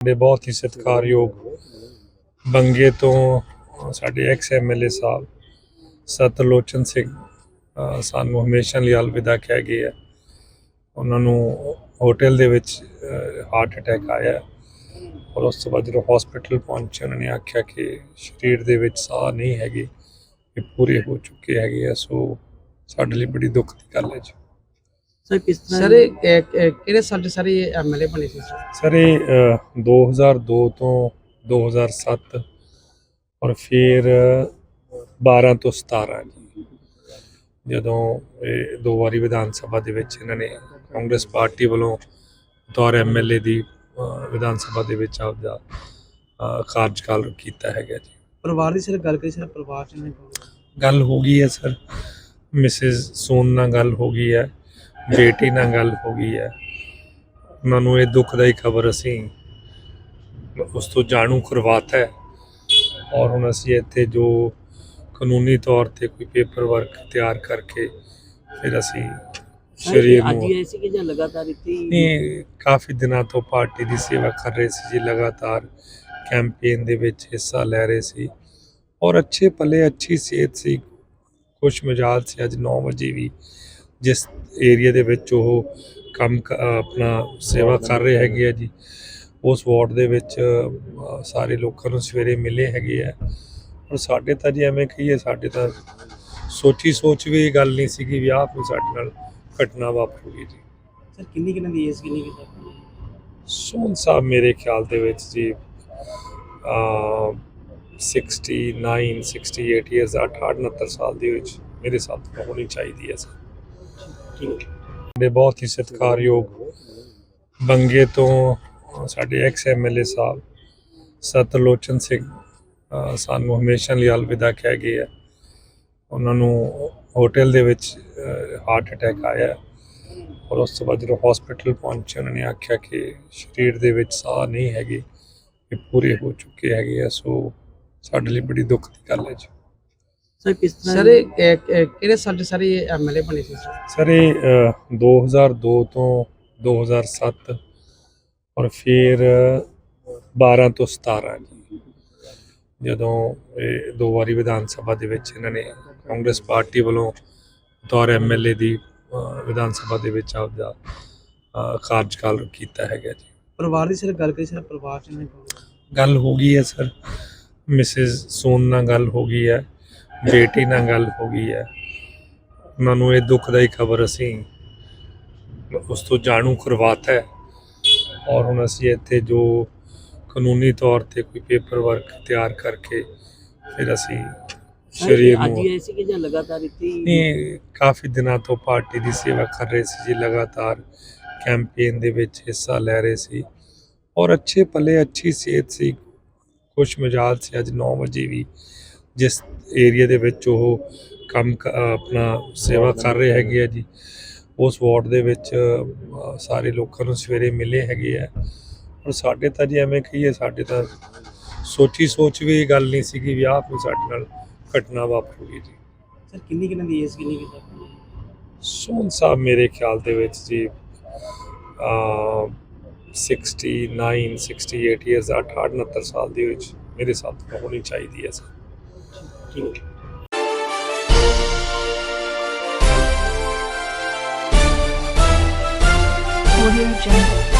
ਦੇ ਬਹੁਤ ਹੀ ਸਤਿਕਾਰਯੋਗ ਬੰਗੇ ਤੋਂ ਸਾਡੇ ਐਕਸ ਐਮਐਲਏ ਸਾਹਿਬ, ਸਤਲੋਚਨ ਸਿੰਘ ਸਾਨੂੰ ਹਮੇਸ਼ਾ ਲਈ ਅਲਵਿਦਾ ਕਹਿ ਗਏ ਹੈ ਉਹਨਾਂ ਨੂੰ ਹੋਟਲ ਦੇ ਵਿੱਚ ਹਾਰਟ ਅਟੈਕ ਆਇਆ। ਔਰ ਉਸ ਤੋਂ ਬਾਅਦ ਜਦੋਂ ਹਸਪੀਟਲ ਪਹੁੰਚੇ, ਉਹਨਾਂ ਨੇ ਆਖਿਆ ਕਿ ਸਰੀਰ ਦੇ ਵਿੱਚ ਸਾਹ ਨਹੀਂ ਹੈਗੇ, ਇਹ ਪੂਰੇ ਹੋ ਚੁੱਕੇ ਹੈਗੇ ਆ, ਸੋ ਸਾਡੇ ਲਈ ਬੜੀ ਦੁੱਖ ਦੀ ਗੱਲ ਹੈ ਜੀ। ਸਰ ਕਿਸ ਤਰ੍ਹਾਂ ਸਰ ਇਹ, ਇਹ, ਇਹ ਕਿਹੜੇ ਸਾਲ 'ਚ ਸਰ ਐਮਐਲਏ ਬਣੇ ਸੀ ਸਰ? ਸਰ ਇਹ ਅ, 2002 ਤੋਂ 2007 ਔਰ ਫਿਰ 12 ਤੋਂ 17 ਜੀ। ਜਦੋਂ ਇਹ ਦੋ ਵਾਰੀ ਵਿਧਾਨ ਸਭਾ ਦੇ ਵਿੱਚ ਇਹਨਾਂ ਨੇ ਕਾਂਗਰਸ ਪਾਰਟੀ ਵੱਲੋਂ ਤੌਰ ਐਮਐਲਏ ਦੀ ਅ, ਵਿਧਾਨ ਸਭਾ ਦੇ ਵਿੱਚ ਆਪਦਾ ਅ, ਕਾਰਜਕਾਲ ਕੀਤਾ ਹੈਗਾ ਜੀ। ਪਰਿਵਾਰ ਦੀ ਸਰ ਗੱਲ ਕਰੀ ਸਰ ਪਰਿਵਾਰ 'ਚ ਨੇ ਗੱਲ ਹੋ ਗਈ ਹੈ ਸਰ। ਮਿਸਿਸ ਸੋਨ ਨਾਲ ਗੱਲ ਹੋ ਗਈ ਹੈ। ਬੇਟੀ ਨਾਲ ਗੱਲ ਹੋ ਗਈ ਹੈ। ਉਹਨਾਂ ਨੂੰ ਇਹ ਦੁਖਦਾਈ ਖਬਰ ਅਸੀਂ ਉਸ ਤੋਂ ਜਾਣੂ ਕਰਵਾਤਾ ਹੈ। ਔਰ ਹੁਣ ਅਸੀਂ ਇੱਥੇ ਜੋ ਕਾਨੂੰਨੀ ਤੌਰ ਤੇ ਕੋਈ ਪੇਪਰ ਵਰਕ ਤਿਆਰ ਕਰਕੇ ਫਿਰ ਅਸੀਂ ਸਰੀਰ ਨੂੰ ਹੀ ਆਏ ਸੀ ਕਿ ਜਾਂ ਲਗਾਤਾਰ ਇੱਥੇ ਨਹੀਂ ਕਾਫੀ ਦਿਨਾਂ ਤੋਂ ਪਾਰਟੀ ਦੀ ਸੇਵਾ ਕਰ ਰਹੇ ਸੀ ਜੀ ਲਗਾਤਾਰ ਕੈਂਪੇਨ ਦੇ ਵਿੱਚ ਹਿੱਸਾ ਲੈ ਰਹੇ ਸੀ। ਔਰ ਅੱਛੇ ਭਲੇ ਅੱਛੀ ਸਿਹਤ ਸੀ। ਖੁਸ਼ ਮਿਜਾਜ ਸੀ। ਅੱਜ 9 ਵਜੇ ਵੀ ਜਿਸ ਏਰੀਆ ਦੇ ਵਿੱਚ ਉਹ ਕੰਮ ਆਪਣਾ ਸੇਵਾ ਕਰ ਰਹੇ ਹੈਗੇ ਆ ਜੀ ਉਸ ਵਾਰਡ ਦੇ ਵਿੱਚ ਸਾਰੇ ਲੋਕਾਂ ਨੂੰ ਸਵੇਰੇ ਮਿਲੇ ਹੈਗੇ ਆ। ਔਰ ਸਾਡੇ ਤਾਂ ਜੀ ਐਵੇਂ ਕਹੀਏ ਸਾਡੇ ਤਾਂ ਸੋਚੀ ਸੋਚ ਵੀ ਇਹ ਗੱਲ ਨਹੀਂ ਸੀ ਕਿ ਵੀ ਆਹ ਕੋਈ ਸਾਡੇ ਨਾਲ ਘਟਨਾ ਵਾਪਰੂਗੀ ਜੀ। ਸਰ ਕਿੰਨੀ ਕਿੰਨੀ ਦੀ ਏਜ ਕਿੰਨੀ ਕਿ ਸਰ ਸੋਨ ਸਾਹਿਬ ਮੇਰੇ ਖਿਆਲ ਦੇ ਵਿੱਚ ਜੀ ਅ 69 68 ਇਅਰਸ 68 69 ਸਾਲ ਦੇ ਵਿੱਚ ਮੇਰੇ ਸਾਥ ਹੋਣੀ ਚਾਹੀਦੀ ਹੈ ਸਰ। ਸਾਡੇ ਬਹੁਤ ਹੀ ਸਤਿਕਾਰਯੋਗ ਬੰਗੇ ਤੋਂ ਸਾਡੇ ਐਕਸ ਐਮਐਲਏ ਸਾਹਿਬ, ਸਤਲੋਚਨ ਸਿੰਘ ਸਾਨੂੰ ਹਮੇਸ਼ਾ ਲਈ ਅਲਵਿਦਾ ਕਹਿ ਗਏ ਆ। ਉਹਨਾਂ ਨੂੰ ਹੋਟਲ ਦੇ ਵਿੱਚ ਹਾਰਟ ਅਟੈਕ ਆਇਆ ਔਰ ਉਸ ਤੋਂ ਬਾਅਦ ਜਦੋਂ ਹਸਪੀਟਲ ਪਹੁੰਚੇ, ਉਹਨਾਂ ਨੇ ਆਖਿਆ ਕਿ ਸਰੀਰ ਦੇ ਵਿੱਚ ਸਾਹ ਨਹੀਂ ਹੈਗੇ ਇਹ ਪੂਰੇ ਹੋ ਚੁੱਕੇ ਹੈਗੇ ਆ, ਸੋ ਸਾਡੇ ਲਈ ਬੜੀ ਦੁੱਖ ਦੀ ਗੱਲ ਹੈ ਜੀ। ਸਰ ਕਿਸ ਤਰ੍ਹਾਂ ਸਰ ਇਹ, ਇਹ, ਇਹ ਕਿਹੜੇ ਸਾਲ 'ਚ ਸਰ ਇਹ ਐਮਐਲਏ ਬਣੇ ਸੀ ਸਰ? ਸਰ ਇਹ ਅ, 2002 ਤੋਂ 2007 ਔਰ ਫਿਰ 12 ਤੋਂ 17 ਜੀ। ਜਦੋਂ ਇਹ ਦੋ ਵਾਰੀ ਵਿਧਾਨ ਸਭਾ ਦੇ ਵਿੱਚ ਇਹਨਾਂ ਨੇ ਕਾਂਗਰਸ ਪਾਰਟੀ ਵੱਲੋਂ ਤੌਰ ਐਮਐਲਏ ਦੀ ਅ, ਵਿਧਾਨ ਸਭਾ ਦੇ ਵਿੱਚ ਆਪਦਾ ਅ, ਕਾਰਜਕਾਲ ਕੀਤਾ ਹੈਗਾ ਜੀ। ਪਰਿਵਾਰ ਦੀ ਸਰ ਗੱਲ ਕਰੀ ਸਰ ਪਰਿਵਾਰ 'ਚ ਨੇ ਗੱਲ ਹੋ ਗਈ ਹੈ ਸਰ। ਮਿਸਿਸ ਸੋਨ ਨਾਲ ਗੱਲ ਹੋ ਗਈ ਹੈ। ਬੇਟੀ ਨਾਲ ਗੱਲ ਹੋ ਗਈ ਹੈ। ਉਹਨਾਂ ਨੂੰ ਇਹ ਦੁਖਦਾਈ ਖਬਰ ਅਸੀਂ ਉਸ ਤੋਂ ਜਾਣੂ ਕਰਵਾਤਾ ਹੈ। ਔਰ ਹੁਣ ਅਸੀਂ ਇੱਥੇ ਜੋ ਕਾਨੂੰਨੀ ਤੌਰ ਤੇ ਕੋਈ ਪੇਪਰ ਵਰਕ ਤਿਆਰ ਕਰਕੇ ਫਿਰ ਅਸੀਂ ਸਰੀਰ ਅੱਜ ਨੂੰ ਹੀ ਆਏ ਸੀ ਕਿ ਜਾਂ ਲਗਾਤਾਰ ਇੱਥੇ ਹੀ? ਨਹੀਂ ਕਾਫੀ ਦਿਨਾਂ ਤੋਂ ਪਾਰਟੀ ਦੀ ਸੇਵਾ ਕਰ ਰਹੇ ਸੀ ਜੀ ਲਗਾਤਾਰ ਕੈਂਪੇਨ ਦੇ ਵਿੱਚ ਹਿੱਸਾ ਲੈ ਰਹੇ ਸੀ। ਔਰ ਅੱਛੇ ਭਲੇ ਅੱਛੀ ਸਿਹਤ ਸੀ ਖੁਸ਼ ਮਿਜਾਜ ਸੀ। ਅੱਜ 9 ਵਜੇ ਵੀ ਜਿਸ ਏਰੀਆ ਦੇ ਵਿੱਚ ਉਹ ਕੰਮ ਆਪਣਾ ਸੇਵਾ ਕਰ ਰਹੇ ਹੈਗੇ ਆ ਜੀ ਉਸ ਵਾਰਡ ਦੇ ਵਿੱਚ ਸਾਰੇ ਲੋਕਾਂ ਨੂੰ ਸਵੇਰੇ ਮਿਲੇ ਹੈਗੇ ਆ। ਔਰ ਸਾਡੇ ਤਾਂ ਜੀ ਐਵੇਂ ਕਹੀਏ ਸਾਡੇ ਤਾਂ ਸੋਚੀ ਸੋਚ ਵੀ ਇਹ ਗੱਲ ਨਹੀਂ ਸੀ ਕਿ ਵੀ ਆਹ ਕੋਈ ਸਾਡੇ ਨਾਲ ਘਟਨਾ ਵਾਪਰੂਗੀ ਜੀ। ਸਰ ਕਿੰਨੀ ਕਿੰਨੀ ਦੀ ਏਜ ਕਿੰਨੀ ਕਿ ਸਰ ਸੋਨ ਸਾਹਿਬ ਮੇਰੇ ਖਿਆਲ ਦੇ ਵਿੱਚ ਜੀ ਅ 69 68 ਇਅਰਸ 68 69 ਸਾਲ ਦੇ ਵਿੱਚ ਮੇਰੇ ਸਾਥ ਹੋਣੀ ਚਾਹੀਦੀ ਹੈ ਸਰ। ਠੀਕ Audio Jungle.